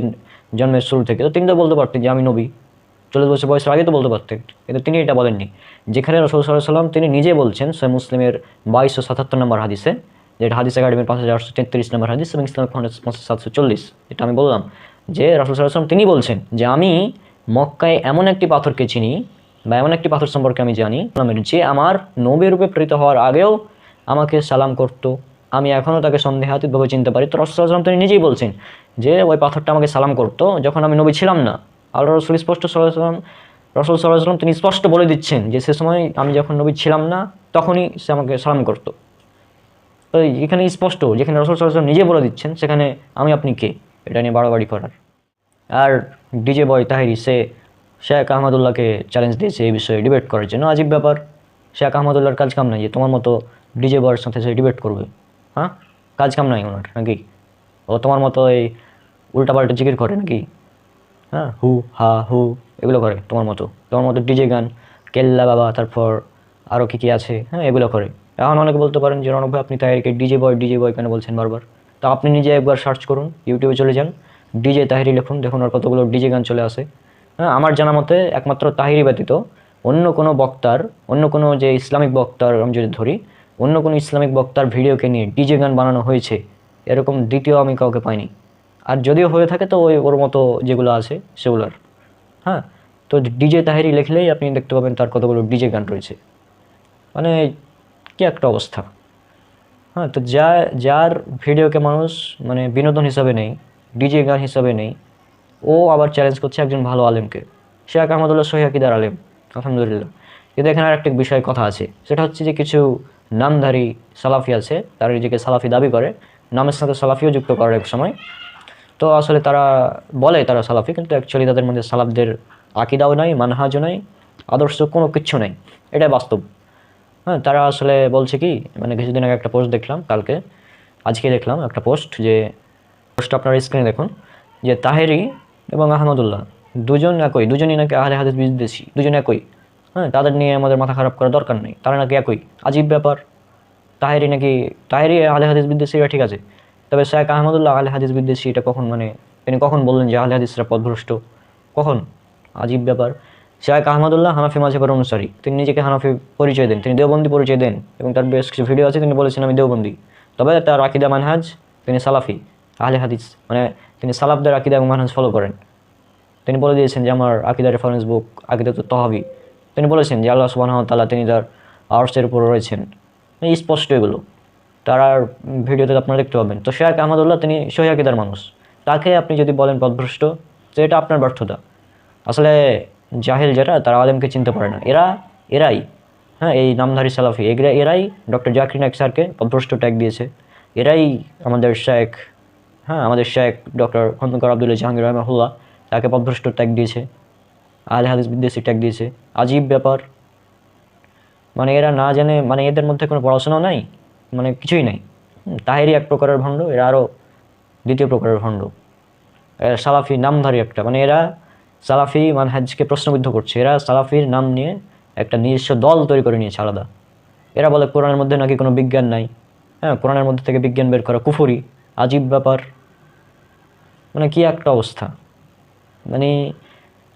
জন্মের শুরু থেকে, তো তিনি তো বলতে পারতেন যে আমি নবী। চল্লিশ বছর বয়সের আগে তো বলতে পারতেন, কিন্তু তিনি এটা বলেননি। যেখানে রসুল সাল্লাহ সাল্লাম তিনি নিজে বলছেন সে মুসলিমের বাইশশো সাতাত্তর নম্বর হাদিসে যেটা হাদিস একাডেমির পাঁচ হাজার আটশো তেত্রিশ নম্বর হাদিস এবং ইসলামিক ফাউন্ডেশন পাঁচ সাতশো চল্লিশ, এটা আমি বললাম। যে রসুল সাল্লাম তিনি বলছেন যে আমি মক্কায় এমন একটি পাথরকে চিনি বা এমন একটি পাথর সম্পর্কে আমি জানি, যে আমার নবী রূপে প্রেরিত হওয়ার আগেও আমাকে সালাম করতো, আমি এখনও তাকে সন্দেহাতীতভাবে চিনতে পারি। তো রসুল সাল্লাম তিনি নিজেই বলছেন যে ওই পাথরটা আমাকে সালাম করতো, যখন আমি নবী ছিলাম না। আল্লাহ রসুল স্পষ্ট সাল্লাম রসুল সাল্লাহ সাল্লাম তিনি স্পষ্ট বলে দিচ্ছেন যে সে সময় আমি যখন নবী ছিলাম না, তখনই সে আমাকে সালাম করতো। তো এখানে স্পষ্ট, যেখানে রসুল সাল্লাম নিজে বলে দিচ্ছেন, সেখানে আমি আপনি কে? এটা নিয়ে বাড়াবাড়ি করার। আর ডিজে বয় তাহিরি, সে শেখ আহমদুল্লাহকে চ্যালেঞ্জ দিয়েছে এই বিষয়ে ডিবেট করার জন্য। আজীব ব্যাপার। শেখ আহমদুল্লাহর কাজ কাম নাই যে তোমার মতো ডিজে বয়ের সাথে সে ডিবেট করবে। হ্যাঁ? কাজ কাম নাই ওনার নাকি? ও তোমার মতো এই উল্টাপাল্টা জিকির করে নাকি? হ্যাঁ? হু, হা, হু, এগুলো করে তোমার মতো। তোমার মতো ডিজে গান, কেল্লা বাবা, তারপর আরও কী কী আছে? হ্যাঁ এগুলো করে। এখন অনেকে বলতে পারেন যে ভাই আপনি তাহিরকে ডিজে বয় ডিজে বয় কেন বলছেন বারবার? তো আপনি নিজে একবার সার্চ করুন ইউটিউবে চলে যান, ডিজে তাহিরি লিখুন, দেখুন আর কতগুলো ডিজে গান চলে আসে। হ্যাঁ আমার জানা মতে একমাত্র তাহিরি ব্যতীত অন্য কোনো বক্তার, অন্য কোনো যে ইসলামিক বক্তার, আমি যদি ধরি, অন্য কোনো ইসলামিক বক্তার ভিডিওকে নিয়ে ডিজে গান বানানো হয়েছে, এরকম দ্বিতীয় আমি কাউকে পাইনি। আর যদিও হয়ে থাকে তো ওই ওর মতো যেগুলো আছে সেগুলোর। হ্যাঁ? তো ডিজে তাহেরি লিখলেই আপনি দেখতে পাবেন তার কতগুলো ডিজে গান রয়েছে। মানে কি একটা অবস্থা। হ্যাঁ তো যা, যার ভিডিওকে মানুষ মানে বিনোদন হিসাবে নেই ডিজে গান হিসাবে নেই, ও আবার চ্যালেঞ্জ করছে একজন ভালো আলেমকে। শেখ আহমদুল্লাহ সহিয়াকিদার আলেম, আলহামদুলিল্লাহ। কিন্তু এখানে আরেকটি বিষয় কথা আছে, সেটা হচ্ছে যে কিছু নামধারী সালাফি আছে, তারা নিজেকে সালাফি দাবি করে, নামের সাথে সালাফিও যুক্ত করার এক সময়। তো আসলে তারা বলে তারা সালাফি, কিন্তু অ্যাকচুয়ালি তাদের মধ্যে সালাফদের আকিদাও নাই, মানহাজও নাই, আদর্শ কোনো কিচ্ছু নেই। এটাই বাস্তব। হ্যাঁ তারা আসলে বলছে কি মানে কিছুদিন আগে একটা পোস্ট দেখলাম কালকে, আজকে দেখলাম একটা পোস্ট যে পোস্ট আপনার স্ক্রিনে দেখুন, যে তাহেরি এবং আহমদুল্লাহ দুজন একই, দুজনই নাকি আহলে হাদিস বিদ্বেষী, দুজন একই। হ্যাঁ তাদের নিয়ে আমাদের মাথা খারাপ করার দরকার নেই, তারা নাকি একই। আজীব ব্যাপার। তাহেরি নাকি, তাহেরি আহলে হাদিস বিদ্বেষীরা ঠিক আছে তবে শেখ আহমদুল্লাহ আহলে হাদিস বিদ্বেষী এটা কখন মানে তিনি কখন বললেন যে আহলে হাদিসরা পথভ্রষ্ট? কখন? আজীব ব্যাপার। শেখ আহমদুল্লাহ হানাফি মাঝেবের অনুসারী। তিনি নিজেকে হানাফি পরিচয় দেন, তিনি দেওবন্দি পরিচয় দেন এবং তার বেশ কিছু ভিডিও আছে, তিনি বলেছেন, আমি দেওবন্দি। তবে তার আকিদা মানহাজ, তিনি সালাফি, আহলে হাদিস মানে তিনি সালাফদের আকিদা এবং মানহাজ ফলো করেন। তিনি বলে দিয়েছেন যে, আমার আকিদা রেফারেন্স বুক আকিদা তো তহাবি। তিনি বলেছেন যে, আল্লাহ সুবাহ তাল্লাহ তিনি তার আর্টসের উপর রয়েছেন। স্পষ্ট এগুলো। তার আর ভিডিওতে আপনারা দেখতে পাবেন। তো শেখ আহমদুল্লাহ, তিনি সহিয়াকিদার মানুষ। তাকে আপনি যদি বলেন পদভ্রষ্ট তো এটা আপনার ব্যর্থতা। আসলে জাহেল যারা, তারা আলেমকে চিনতে পারে না। এরা, এরাই হ্যাঁ এই নামধারী সালাফি এরা এরাই ডক্টর জাকির নায়ক স্যারকে পদভ্রষ্ট ট্যাগ দিয়েছে। এরাই আমাদের শেখ হ্যাঁ আমাদের শেখ ডক্টর খন্দকার আবদুল্লাহ জাহাঙ্গীর রহমাহুল্লাহ, তাকে পদভ্রষ্ট ট্যাগ দিয়েছে। আলে হাদিস বিদ্বেষী ট্যাগ দিয়েছে। আজীব ব্যাপার। মানে এরা না জানে মানে এদের মধ্যে কোনো পড়াশোনাও নাই। মানে কিছুই নাই। তাহেরই এক প্রকারের ভণ্ড, এরা আরও দ্বিতীয় প্রকারের ভণ্ড। এরা সালাফি নামধারী একটা মানে এরা সালাফি মানহাজকে প্রশ্নবিদ্ধ করছে। এরা সালাফির নাম নিয়ে একটা নিজস্ব দল তৈরি করে নিয়েছে আলাদা। এরা বলে কোরআনের মধ্যে নাকি কোনো বিজ্ঞান নাই। হ্যাঁ কোরআনের মধ্যে থেকে বিজ্ঞান বের করা কুফুরি, আজীব ব্যাপার। মানে কি একটা অবস্থা। মানে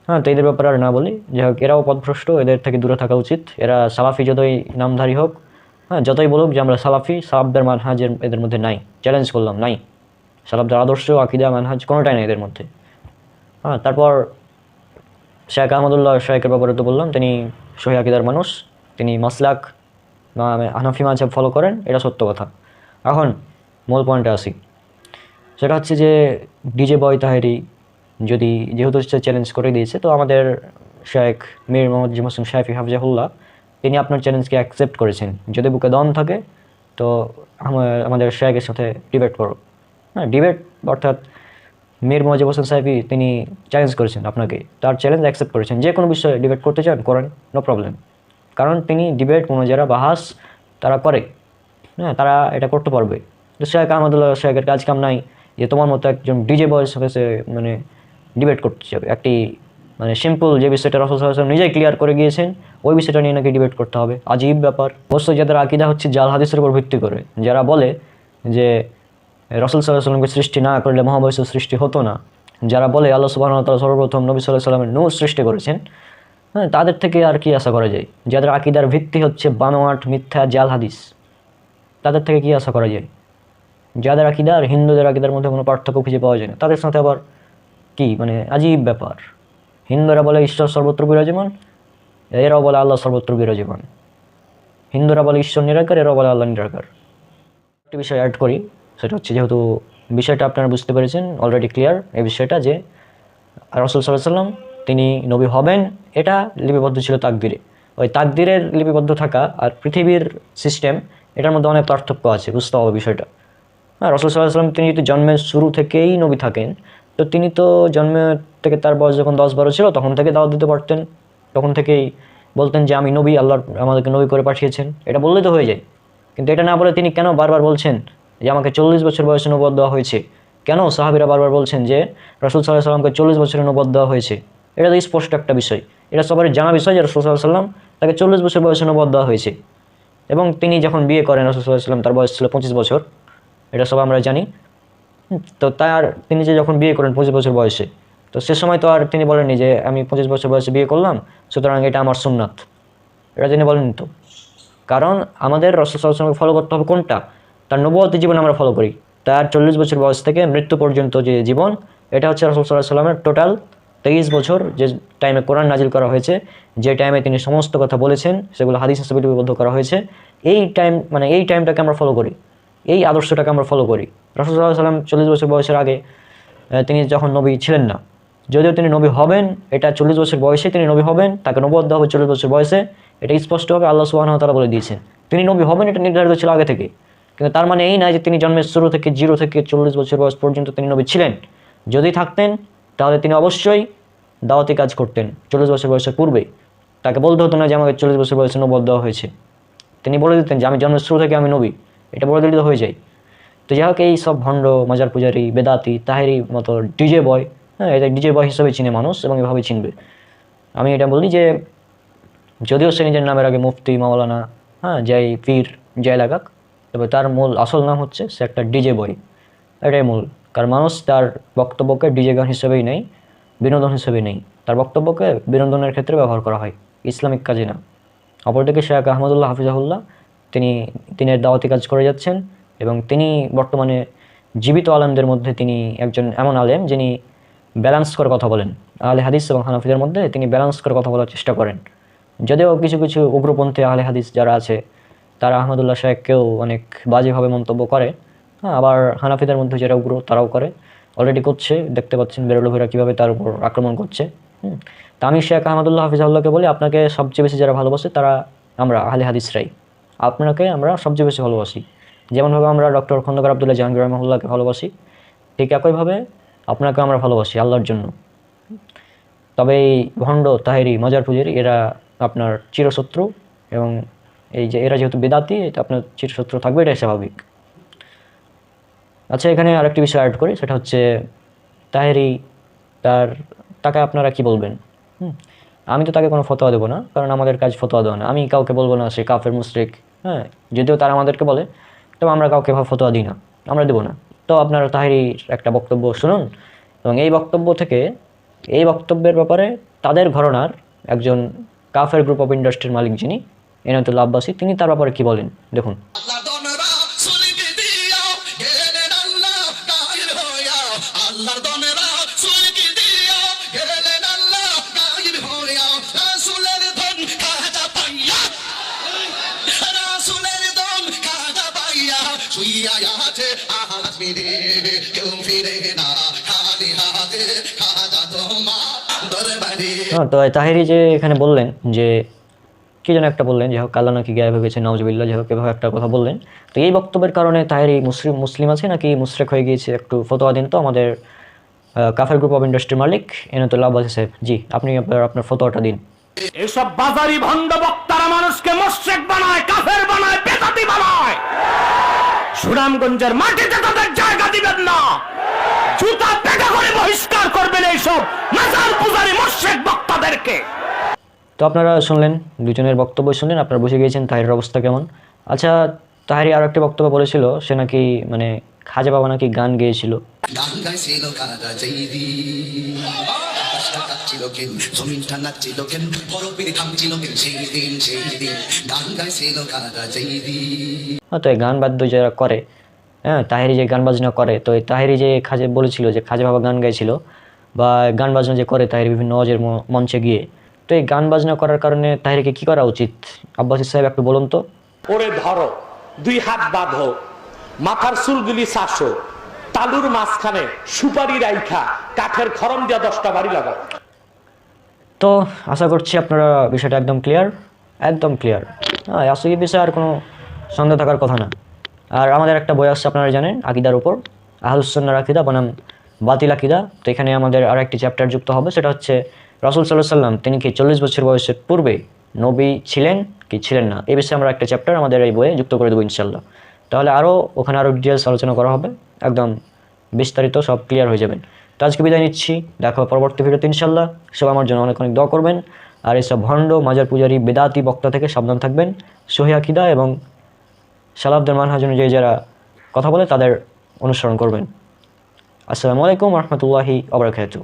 হ্যাঁ তো এদের ব্যাপারে আর না বলি। যাই হোক, এরাও পথভ্রষ্ট এদের থেকে দূরে থাকা উচিত। এরা সালাফি যতই নামধারী হোক হ্যাঁ যতই বলুক যে আমরা সালাফি, সালাফদের মানহাজের এদের মধ্যে নাই চ্যালেঞ্জ করলাম, নাই। সালাফদের আদর্শ, আকিদা, মানহাজ কোনোটাই নেই এদের মধ্যে। হ্যাঁ তারপর শেখ আহমদুল্লাহ শেখের ব্যাপারে তো বললাম, তিনি সহি আকিদার মানুষ, তিনি মাসলাক বা হানাফি মাঝাব ফলো করেন, এটা সত্য কথা। এখন মূল পয়েন্টে আসি। সেটা হচ্ছে যে ডিজে বয় তাহেরি যদি যেহেতু সে চ্যালেঞ্জ করে দিয়েছে, তো আমাদের শেখ মীর মোহাম্মদ জিম হোসেন শাইফি হাফজাহুল্লাহ তিনি আপনার চ্যালেঞ্জকে অ্যাকসেপ্ট করেছেন। যদি বুকে দম থাকে, তো আমাদের শেখের সাথে ডিবেট করো। হ্যাঁ ডিবেট অর্থাৎ মীর মোহাম্মদ হোসেন সাহেবই তিনি চ্যালেঞ্জ করেছেন আপনাকে। তার চ্যালেঞ্জ অ্যাকসেপ্ট করেছেন। যে কোনো বিষয়ে ডিবেট করতে চান, করেন নো প্রবলেম কারণ তিনি ডিবেট কোনো যারা বাহাস তারা করে। হ্যাঁ তারা এটা করতে পারবে। তো শেখ আহমদুল্লাহ শেখের কাজ কাম নাই যে তোমার মতো একজন ডিজে বয়স হয়েছে মানে ডিবেট করতে যাবে। একটি মানে সিম্পল যে বিষয়টা রসুল সাল্লাহ নিজেই ক্লিয়ার করে গিয়েছেন ওই বিষয়টা নিয়ে নাকি ডিবেট করতে হবে। আজীব ব্যাপার। অবশ্যই যাদের আকিদা হচ্ছে জাল হাদিসের উপর ভিত্তি করে, যারা বলে যে রসুল সাল্লাহ সাল্লামকে সৃষ্টি না করলে মহাবৈশ্ব সৃষ্টি হতো না, যারা বলে আল্লাহ সুবাহ তালা সর্বপ্রথম নবী সাল্লাহ সাল্লামের নূর সৃষ্টি করেছেন হ্যাঁ তাদের থেকে আর কি আশা করা যায়? যাদের আকিদার ভিত্তি হচ্ছে বানোয়াট, মিথ্যা, জাল হাদিস, তাদের থেকে কি আশা করা যায়? যাদের আকিদা আর হিন্দুদের আকিদার মধ্যে কোনো পার্থক্য খুঁজে পাওয়া যায় না, তাদের সাথে আবার কি? মানে আজীব ব্যাপার। হিন্দুরা বলে ঈশ্বর সর্বত্র বিরাজমান এরাও বলে আল্লাহ সর্বত্র বিরাজমান। হিন্দুরা বলে ঈশ্বর নিরাকার, এরাও বলে আল্লাহ নিরাকার। একটি বিষয় অ্যাড করি, সেটা হচ্ছে যেহেতু বিষয়টা আপনারা বুঝতে পেরেছেন অলরেডি ক্লিয়ার এই বিষয়টা যে রসুল সাল্লাম তিনি নবী হবেন, এটা লিপিবদ্ধ ছিল তাকদিরে। ওই তাকদিরের লিপিবদ্ধ থাকা আর পৃথিবীর সিস্টেম এটার মধ্যে অনেক পার্থক্য আছে, বুঝতে হবে বিষয়টা। হ্যাঁ রসুল সাল্লাম তিনি যদি জন্মের শুরু থেকেই নবী থাকেন, তো তিনি তো জন্মের থেকে তার বয়স যখন দশ বারো ছিল, তখন থেকে দাওয়াত দিতে পারতেন। তখন থেকেই বলতেন যে, আমি নবী, আল্লাহর, আমাদেরকে নবী করে পাঠিয়েছেন। এটা বললেই তো হয়ে যায়। কিন্তু এটা না বলে তিনি কেন বারবার বলছেন যে, আমাকে চল্লিশ বছর বয়সে নবদ দেওয়া হয়েছে? কেন সাহাবিরা বারবার বলছেন যে, রসুল সাল্লাহ সাল্লামকে চল্লিশ বছরের নবদ দেওয়া হয়েছে? এটা তো স্পষ্ট একটা বিষয়। এটা সবারই জানা বিষয় যে, রসুল সাল্লাহ সাল্লাম তাকে চল্লিশ বছর বয়সে নবদ দেওয়া হয়েছে। এবং তিনি যখন বিয়ে করেন, রসুল সাল্লাহ সাল্লাম তার বয়স ছিল পঁচিশ বছর। এটা সব আমরা জানি। তো তার, তিনি যে যখন বিয়ে করেন পঁচিশ বছর বয়সে তো সে সময় তো আর তিনি বলেননি যে, আমি পঁচিশ বছর বয়সে বিয়ে করলাম, সুতরাং এটা আমার সুন্নাত। এটা তিনি বলেননি তো। কারণ আমাদের রসুলকে ফলো করতে হবে কোনটা? তার নবতী জীবন আমরা ফলো করি। তার চল্লিশ বছর বয়স থেকে মৃত্যু পর্যন্ত যে জীবন, এটা হচ্ছে রসুল সাল্লাহ সাল্লামের টোটাল তেইশ বছর যে টাইমে কোরআন নাজিল করা হয়েছে, যে টাইমে তিনি সমস্ত কথা বলেছেন, সেগুলো হাদিস হিসেবে লিপিবদ্ধ করা হয়েছে। এই টাইম মানে এই টাইমটাকে আমরা ফলো করি। এই আদর্শটাকে আমরা ফলো করি। রসুল সাল্লাহ সাল্লাম চল্লিশ বছর বয়সের আগে তিনি যখন নবী ছিলেন না যদিও তিনি নবী হবেন, এটা চল্লিশ বছর বয়সে তিনি নবী হবেন, তাকে নবদ্ধ হবে চল্লিশ বছর বয়সে, এটা স্পষ্টভাবে আল্লাহ সুবাহ তারা বলে দিয়েছেন। তিনি নবী হবেন, এটা নির্ধারিত ছিল আগে থেকে। কিন্তু তার মানে এই নয় যে তিনি জন্মের শুরু থেকে জিরো থেকে চল্লিশ বছর বয়স পর্যন্ত তিনি নবী ছিলেন। যদি থাকতেন, তাহলে তিনি অবশ্যই দাওয়াতি কাজ করতেন চল্লিশ বছর বয়সের পূর্বেই তাকে বলতে হতো না যে আমাকে চল্লিশ বছর বয়সে নবদ দেওয়া হয়েছে। তিনি বলে দিতেন যে, আমি জন্মের শুরু থেকে আমি নবী। এটা বলে দিলে হয়ে যায়। তো যাই হোক, এই সব ভণ্ড, মাজার পূজারি, বেদাতি তাহেরি মতো ডিজে বয় হ্যাঁ এটা ডিজে বয় হিসেবে চিনে মানুষ এবং এভাবে চিনবে। আমি এটা বলি যে, যদিও সে নিজের নামের আগে মুফতি, মাওলানা হ্যাঁ যাই পীর, যাই লাগাক, তবে তার মূল আসল নাম হচ্ছে সে একটা ডিজে বয়। এটাই মূল। কারণ মানুষ তার বক্তব্যকে ডিজে গান হিসেবেই নেই বিনোদন হিসেবে নেই তার বক্তব্যকে বিনোদনের ক্ষেত্রে ব্যবহার করা হয়, ইসলামিক কাজে না। অপরদিকে শেখ আহমদুল্লাহ হাফিজাহুল্লাহ, তিনি দিনের দাওয়াতি কাজ করে যাচ্ছেন এবং তিনি বর্তমানে জীবিত আলেমদের মধ্যে তিনি একজন এমন আলেম যিনি ব্যালেন্স করে কথা বলেন। আলে হাদিস এবং হানাফিদের মধ্যে তিনি ব্যালেন্স করে কথা বলার চেষ্টা করেন। যদিও কিছু কিছু উগ্রপন্থী আহলে হাদিস যারা আছে, তারা আহমদুল্লাহ শাহেককেও অনেক বাজেভাবে মন্তব্য করে। হ্যাঁ আবার হানাফিদের মধ্যে যারা উগ্র, তারাও করে। অলরেডি করছে, দেখতে পাচ্ছেন বেরোলভিরা কীভাবে তার উপর আক্রমণ করছে। হুম। তা আমি শেখ আহমদুল্লাহ হাফিজাউল্লাহকে বলি, আপনাকে সবচেয়ে বেশি যারা ভালোবাসে তারা আমরা, আহলে হাদিসরাই। আপনাকে আমরা সবচেয়ে বেশি ভালোবাসি। যেমনভাবে আমরা ডক্টর খন্দকার আবদুল্লাহ জাহাঙ্গীর রহমুল্লাহকে ভালোবাসি, ঠিক একইভাবে আপনাকে আমরা ভালোবাসি আল্লাহর জন্য। তবে এই ভণ্ড তাহেরি মজার পুজেরি, এরা আপনার চিরশত্রু এবং এই যে এরা যেহেতু বেদাতি, এটা আপনার চিরশত্রু থাকবে, এটাই স্বাভাবিক। আচ্ছা এখানে আরেকটি বিষয় অ্যাড করি, সেটা হচ্ছে তাহেরি তার তাকে আপনারা কি বলবেন? হুম, আমি তো তাকে কোনো ফতোয়া দেবো না, কারণ আমাদের কাজ ফতোয়া দেওয়া না। আমি কাউকে বলব না সে কাফের, মুশরিক হ্যাঁ যদিও তারা আমাদেরকে বলে, তবে আমরা কাউকে ফতোয়া দিই না, আমরা দেবো না। তো আপনারা তাহিরির একটা বক্তব্য শুনুন। এবং এই বক্তব্য থেকে, এই বক্তব্যের ব্যাপারে তাদের ঘরনার একজন কাফের গ্রুপ অফ ইন্ডাস্ট্রির মালিক যিনি এনায়তুল্লা আব্বাসী, তিনি তার ব্যাপারে কি বলেন? দেখুন। তো তাহেরি যে এখানে বললেন যে, কি যেন একটা বললেন যে হোক, আল্লাহ নাকি গায়ে ভেবেছে নওয়াজবিল্লা যে হোক, এভাবে একটা কথা বললেন। তো এই বক্তব্যের কারণে তাহেরি মুসলিম মুসলিম আছে নাকি মুশরেক হয়ে গিয়েছে? একটু ফতোয়া দিন তো আমাদের কাফের গ্রুপ অফ ইন্ডাস্ট্রির মালিক এনাতুল্লাহ আব্বাসী সাহেব। জি, আপনি আপনার আপনার ফতোয়াটা দিন। এসব বাজারি ভণ্ড বক্তারা মানুষকে বানায়, কাফের বানায় বানায়। সুনামগঞ্জের মাটিতে তাদের জায়গা দিবেন না। জুতা পেটা করে বহিষ্কার করবেন এইসব মাজার পূজারি মোশেক বক্তাদেরকে। তো আপনারা শুনলেন দুজনের বক্তব্য শুনলেন আপনারা বুঝে গিয়েছেন তাহিরের অবস্থা কেমন। আচ্ছা তাহিরি আরও একটা বক্তব্য বলেছিল সে নাকি মানে খাজা বাবা নাকি গান গেয়েছিল। গান গাইছিল কারা জৈদি আকাশটা কেন জমিনটা নাচছিল কেন বরফের থামছিল কেন সেই দিন সেই দিন। গান গাইছিল কারা জৈদি হ্যাঁ তো এই গান বাদ্য যারা করে হ্যাঁ তাহেরি যে গান বাজনা করে তো এই তাহেরি যে খাজে বলেছিল যে খাজা বাবা গান গাইছিল বা গান বাজনা যে করে তাহেরি বিভিন্ন ম- মঞ্চে গিয়ে তো এই গান বাজনা করার কারণে তাহেরিকে কি করা উচিত? আব্বাসী সাহেব একটু বলুন তো। ওরে ধরো দুই হাত বাঁধো মাথার চুলগুলি চাষো তালুর মাঝখানে সুপারি রাইখা কাঠের খরম দিয়া দশটা বাড়ি লাগাও। তো আশা করছি আপনারা বিষয়টা একদম ক্লিয়ার একদম ক্লিয়ার হ্যাঁ আসলে বিষয়ে আর কোনো সন্দেহ থাকার কথা না। আর আমাদের একটা বই আসছে আপনারা জানেন, আকিদার উপর। আহলুসন্নার আকিদা বনাম বাতিল আকিদা। তো এখানে আমাদের আর একটি চ্যাপ্টার যুক্ত হবে, সেটা হচ্ছে রসুল সাল্লাহ সাল্লাম তিনি কি চল্লিশ বছর বয়সের পূর্বে নবী ছিলেন কি ছিলেন না? এ বিষয়ে আমরা একটা চ্যাপ্টার আমাদের এই বইয়ে যুক্ত করে দেবো ইনশাল্লাহ তাহলে আরও ওখানে আরও ডিটেলস আলোচনা করা হবে, একদম বিস্তারিত সব ক্লিয়ার হয়ে যাবেন তো আজকে বিদায় নিচ্ছি, দেখা পরবর্তী ভিডিওতে ইনশাল্লাহ সব আমার জন্য অনেক অনেক দোয়া করবেন। আর এসব ভণ্ড, মাজার পূজারি, বেদাতি বক্তা থেকে সাবধান থাকবেন। সহিয়াকিদা এবং সালাবদের মানহাজ অনুযায়ী যারা কথা বলে তাদের অনুসরণ করবেন। আসসালামু আলাইকুম রহমতুল্লাহি আবরাকাতু